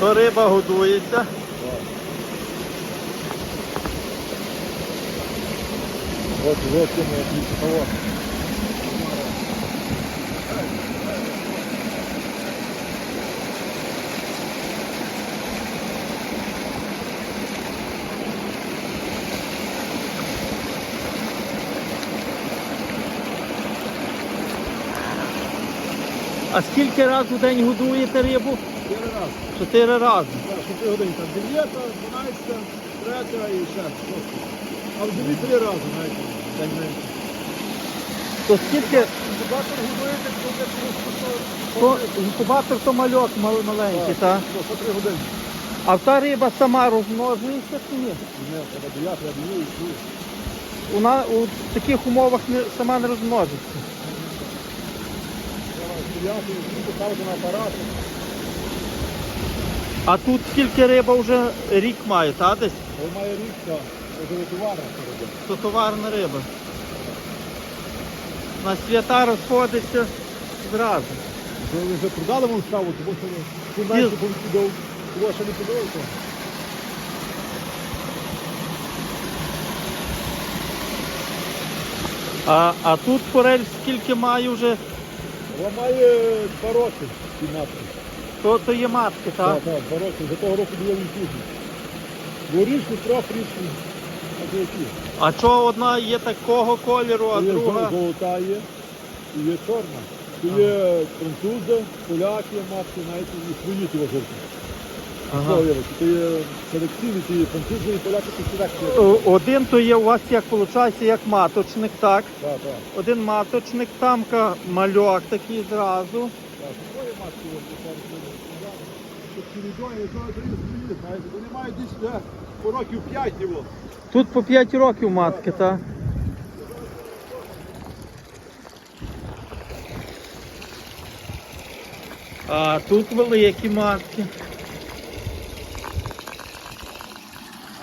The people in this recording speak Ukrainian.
То риба годується. Вот, вот, вот, А скільки разів у день годуєте рибу? Чотири рази. Да, що три години. Там 9, 12, 3 і ще. шоста. А в землі три рази, знаєте, день менше. То скільки Інкубатор годуєте, коли то, інкубатор то мальок мал- маленький, так? По три години. А та риба сама розмножується чи ні? Ні, треба дояти, я даю і чую. Вона у таких умовах не, сама не розмножиться. І поставити на апарат. А тут скільки риба вже рік має, та десь? Коли має рік, то вже товара робить. То товарна риба. На свята розходиться зразу. Ви вже продали вам ставу, тому що Ні. менше повикидав, того що не подобається. А, а тут форель скільки має вже, Вона має два роки матки. то, то є матки, так? Так, так, два роки. За того року було відсутні. Дворічні, трьохрічні, а це які? А чого одна є такого кольору, а Є друга. зо- золота є, і є чорна. Це є французи, поляки, матки, знаєте, і свої ті жовті. Ага. Ага. Є французи і поляки, селекція. Один то є у вас як виходить, як маточник, так? Так, так. Один маточник, тамка мальок такий зразу. Так, такої матки то знаєте, вони мають десь е, по років 5 його. Тут по 5 років матки, так? А тут великі матки.